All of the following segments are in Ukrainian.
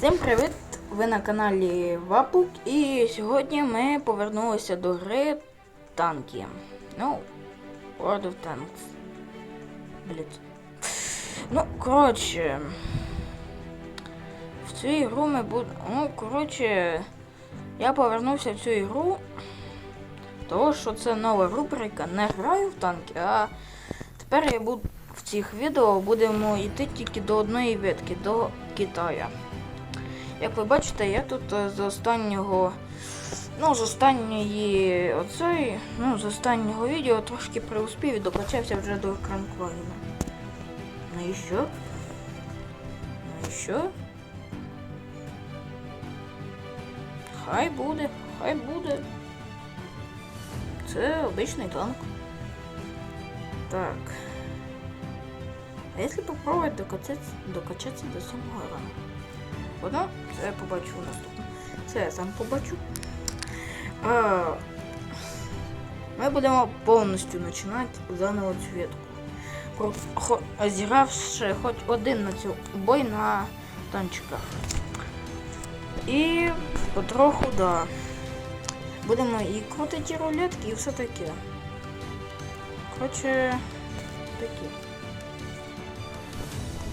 Всім привіт! Ви на каналі Вапук і сьогодні ми повернулися до гри танки. Ну, World of Tanks. Блять. Ну, коротше. В цю ігру ми будемо. Ну, коротше, я повернувся в цю ігру. Того, що це нова рубрика. Не граю в танки, а тепер я буду в цих відео будемо йти тільки до одної ветки, до Китая. Як ви бачите, я тут е, з останнього. Ну, з останньої оцей, ну, з останнього відео трошки приуспів і докачався вже до Кранклагіна. Ну і що? Ну і що? Хай буде, хай буде. Це обичний танк. Так. А якщо попробувати докачатися, до самого ранку? Воно, це я побачу наступне. Це я сам побачу. А, ми будемо повністю починати заново цю ветку. Зігравши хоч один на цю бой на танчиках. І потроху, да. Будемо і крутити рулетки, і все таке. Коротше, таке.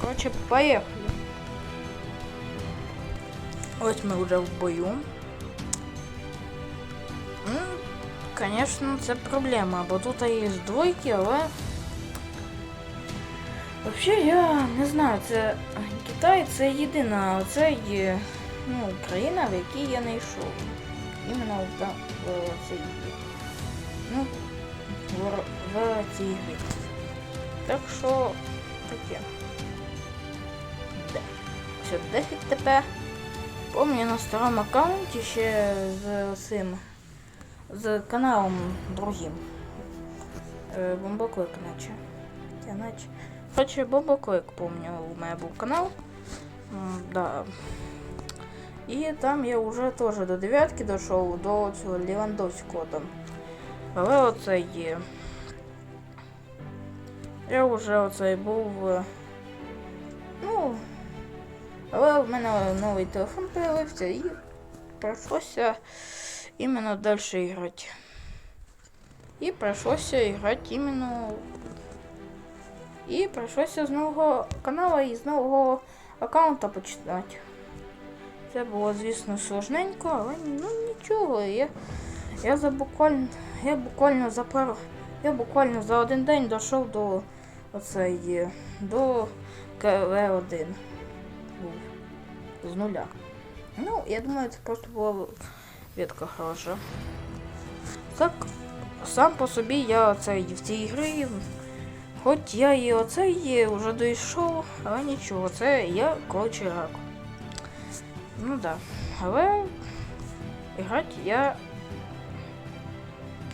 Коротше, поїхали. Ось ми вже в бою. Ну, Звісно, це проблема, бо тут є двойки, але. Взагалі я не знаю, це Китай це єдина це є, ну, країна, в якій я не йшов. Іменно в, да- в цій Ну, в, в цій грі. Так що таке. Все, 10 тепер. Помню на старому аккаунті ще з цим з каналом другим. Е, Бомбоклик наче. Я наче. Короче, Бомбоклик, помню, у мене був канал. М, Да. І там я вже теж до дев'ятки дійшов, до цього Лівандовського там. Але оце є. Я вже оцей був. але в мене новий телефон появився і прийшлося іменно далі грати. І прийшлося грати іменно. І прийшлося з нового каналу і з нового аккаунта починати. Це було, звісно, сложненько, але ну нічого. Я, я за буквально. Я буквально за пару. Я буквально за один день дійшов до оцеї. до КВ1 був з нуля. Ну, я думаю, це просто була ветка хороша. Так, сам по собі я оцей в цій грі. Хоч я і оцей вже дійшов, але нічого, це я коротше рак. Ну да. Але грати я.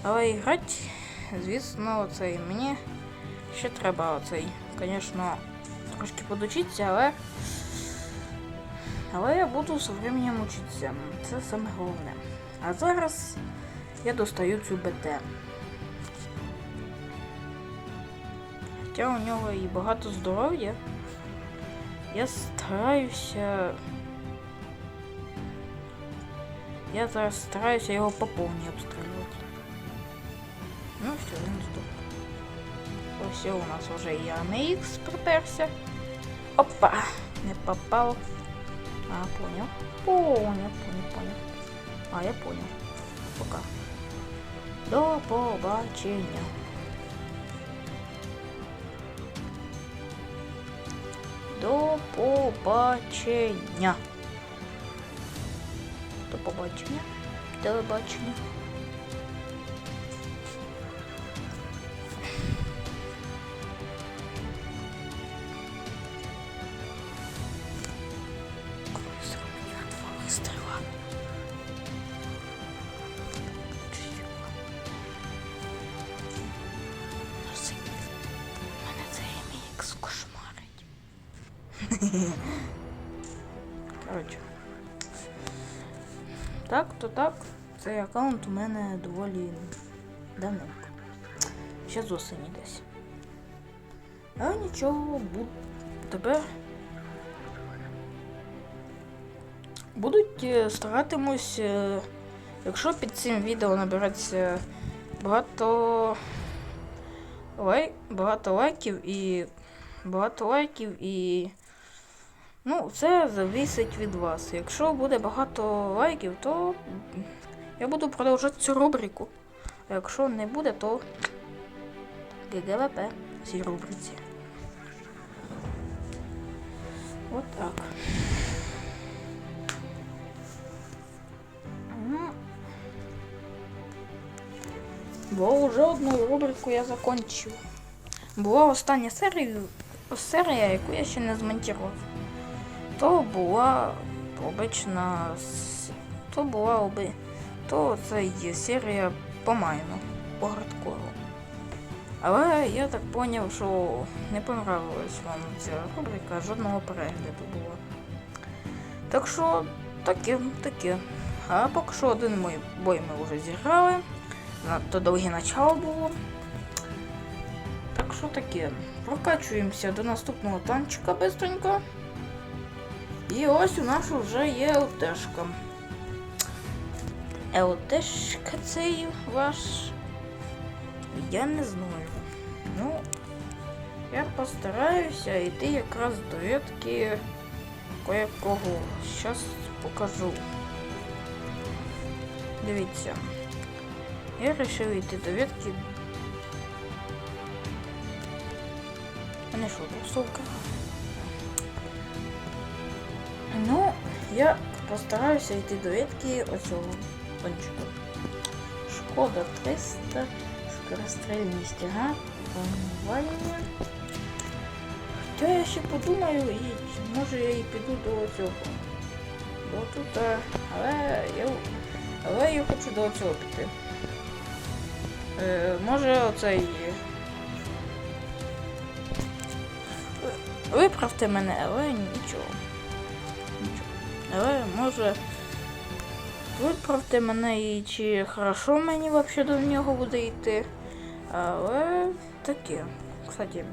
Але грати, звісно, оцей мені ще треба оцей, звісно, трошки подучитися, але. Але я буду з временем учитися. Це саме головне. А зараз я достаю цю БТ. Хоча у нього і багато здоров'я. Я стараюся. Я зараз стараюся його по повній обстрілювати. Ну все, він здох. Ось у нас вже і AMX приперся. Опа! Не попав. А, понял. Понял, понял, понял. А, я понял. Пока. До побачення. До побачення. До побачення. Телебачення. Кройсер Цей аккаунт у мене доволі давненько. Ще з осені десь. Але нічого, буд... тепер будуть е, старатимусь, е, якщо під цим відео набереться багато лай, багато лайків і багато лайків і. Ну, це зависить від вас. Якщо буде багато лайків, то я буду продовжувати цю рубрику. Якщо не буде, то ГГВП в цій рубриці. От так. Бо вже одну рубрику я закончив. Була остання серія, серія, яку я ще не змонтував. То була обична. То була оби. То це є серія по майну, по гардкору. Але я так поняв, що не понравилась вам ця рубрика, жодного перегляду було. Так що таке, таке. А поки що один мой бой ми вже зіграли. Надто довге начало було. Так що таке. Прокачуємося до наступного танчика бистренько. І ось у нас вже є ЛТшка. ЛТшка цей ваш. Я не знаю. Ну, я постараюся йти якраз до ветки кое-кого. Щас покажу. Дивіться. Я вирішив йти до ветки. А не що, тусовка? Ну, я постараюся йти до ветки оцього кончика. Шкода 300, скорострельність, ага, планування. Хоча я ще подумаю і може я і піду до цього. До тут, е, але я, але я хочу до цього піти. Е, може оцей. Виправте мене, але нічого. Нічого. Але може. Виправте мене і чи хорошо мені взагалі до нього буде йти. Але таке. Кстати.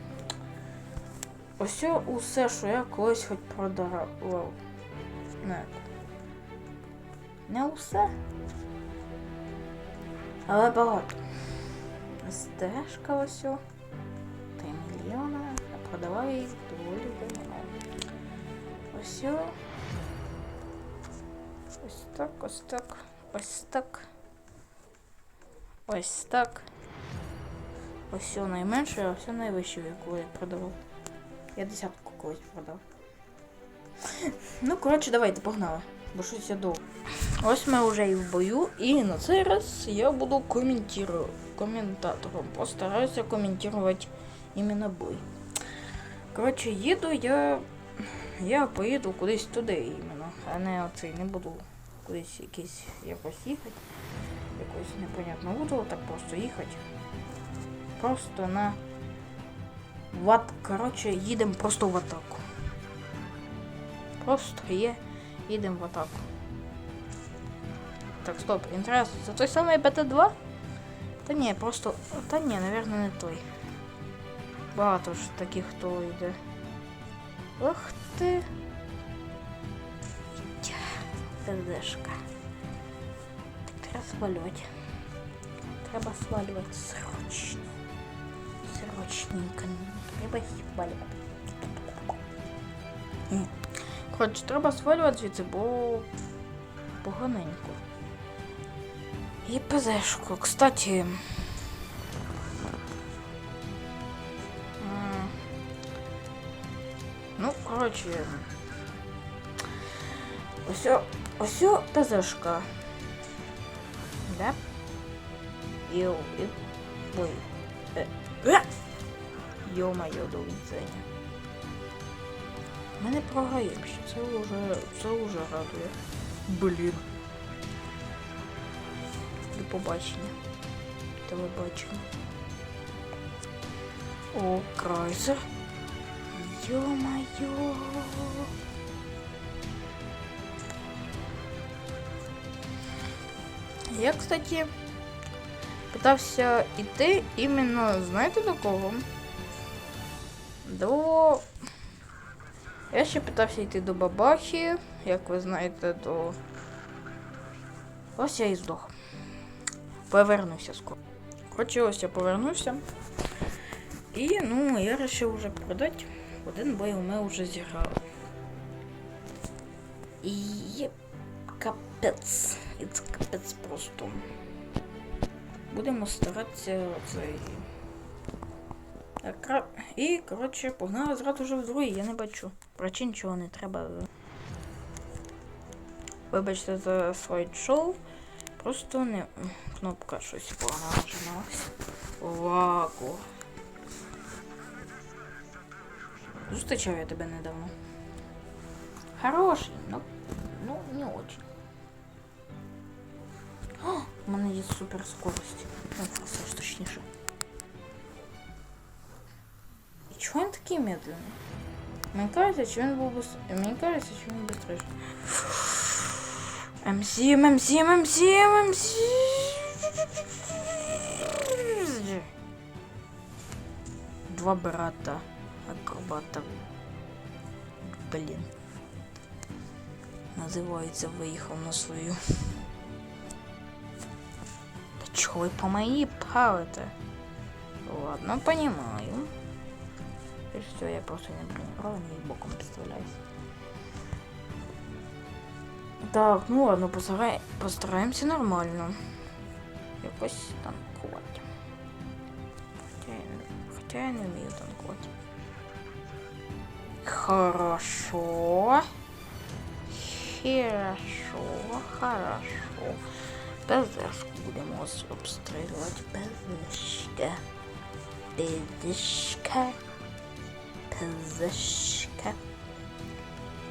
Ось усе, що я колись хоч продавав. Не. Не усе. Але багато. Стежка ось. о. 3 мільйони. А продавав їх доволі давно. Ось. Так, ось так, ось так. Ось так. Ось все найменше, а все найвище, яку я продавав. Я десятку колись продав. Ну, коротше, давайте, погнали. Бо щось я довго. Ось ми вже і в бою, і на цей раз я буду коментиру... коментатором. Постараюся коментувати іменно бой. Коротше, їду я. Я поїду кудись туди іменно, а не оцей, не буду кудись якийсь якось їхати. Якось непонятно буду так просто їхати. Просто на в ат... Коротше, їдемо просто в атаку. Просто є, їдемо в атаку. Так, стоп, інтересно, це той самий БТ-2? Та ні, просто. Та ні, напевно, не той. Багато ж таких, хто йде. Ох ти. ТЗшка. Так треба свалювати. Треба свалювати срочно. Срочненько. Треба свалювати. Ні. Коротше, треба свалювати звідси, бо поганенько. І ПЗшку, кстати. м, Ну, коротше. Ось, ось ТЗшка. Да? І, і, ой. Е, е! Йо-моє, до відзення. Ми не програємо ще, це вже, це вже радує. Блін. До побачення. Телебачення. О, крайсер. Ё-моё. Я, кстати, питався іти іменно, знаєте до кого? До Я ще питався йти до бабахи, як ви знаєте, то. Ось я і здох. Повернуся скоро. Коротше, ось я повернувся. І ну, я вирішив вже продати. Один бой ми вже зіграли. І є капець. І це просто. Будемо старатися цей. Кра- І, коротше, погнали зразу вже в другий, я не бачу. Причин нічого не треба. Вибачте за слайд-шоу. Просто не. Кнопка щось погано нажималась. Лагу. Зустрічав я тебе недавно. Хороший, но ну не очень. О, у мене є супер скорость. Ну, форсаж точніше. І чого він такий медленний? Мені кажеться, що він був быс... Мені кажеться, що він быстріше. МС, МС, МС, МС. Два брата. Акробата. Блін. Називається виїхав на свою. Та чого ви по моїй палите? Ладно, понимаю. И все, я просто не бронированный и боком представляюсь. Так, ну ладно, постарай... постараємося нормально. Якось танкувати. Хоча я, не- хоча я не вмію танкувати. Хорошо. Хорошо, хорошо. ПЗшку будемо обстрілювати. ПЗшка. ПЗшка. ПЗшка.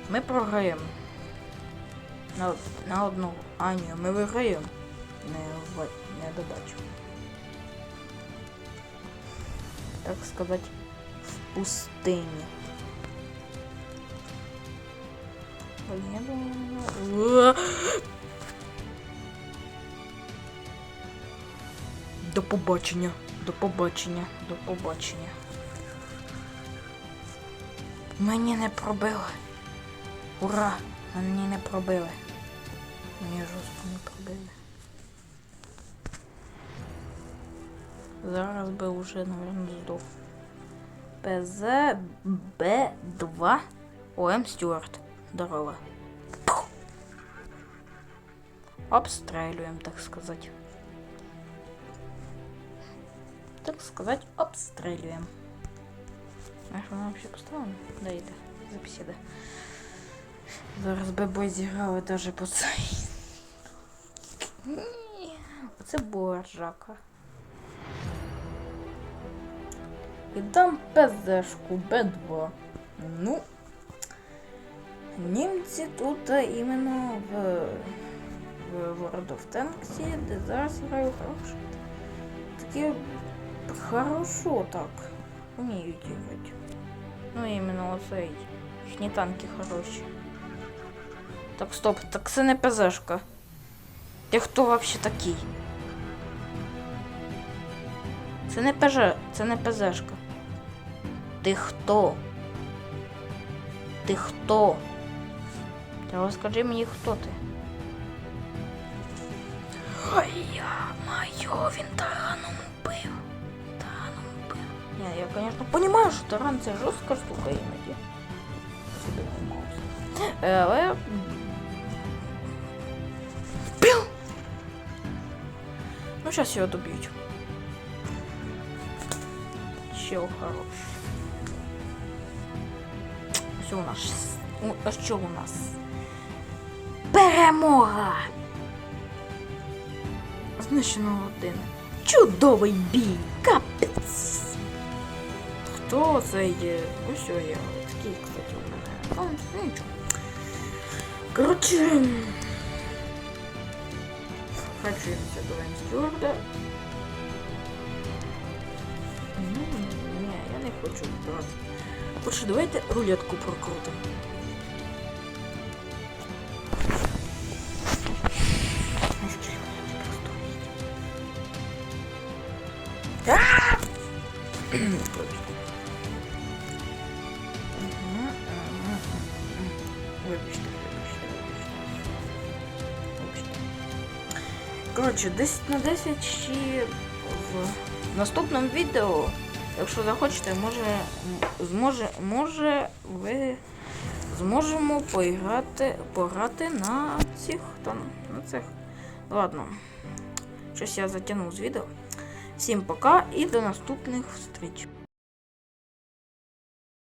Ми програємо. На, на одну. А, ні, ми виграємо. Не, не додачу. Так сказати, в пустині. Блін, я думаю, До побачення, до побачення, до побачення. Мені не пробили. Ура! Мені не пробили. Мені жорстко не пробили. Зараз би вже, наверное, здох. ПЗ Б2 ОМ Стюарт. Здорово. Обстреливаем, так сказать. Сказать, обстреливаем. А що вообще поставлена? Да, йде. Записіда. Зараз би бой зіграли даже по цей. Оце була ржака. І дам ПЗшку Б2. Ну. Німці тут іменно в, в World of Tanks, де зараз граю хорошо. Такі хорошо так. Вміють грати. Ну іменно оцей. Їхні танки хороші. Так, стоп, так це не ПЗшка. Ти хто вообще такий? Це не ПЖ, це не ПЗшка. Ти хто? Ти хто? Та розкажи мені, хто ти. Ой, я майо, він. Ні, я, конечно, понимаю, що таран це жорстка штука іноді. Але... Піу! Ну, зараз його доб'ють. Чел хороший. Що у нас? А що у нас? Перемога! Знищено один. Чудовий бій! Капець! Хто це є? Ось о є. Такий, кстати, у мене. аккаунт. Ну, нічого. Коротше. Харчуємося до Венстюарда. Ну, ні, я не хочу брати. Лучше давайте рулетку прокрутимо. Вибачте, вибачте, вибачте. Вибачте. Коротше, 10 на 10 ще в наступному відео, якщо захочете, може, зможе, може ви зможемо поіграти, пограти на цих там, на цих. Ладно. Щось я затягнув з відео. Всім пока і до наступних зустріч.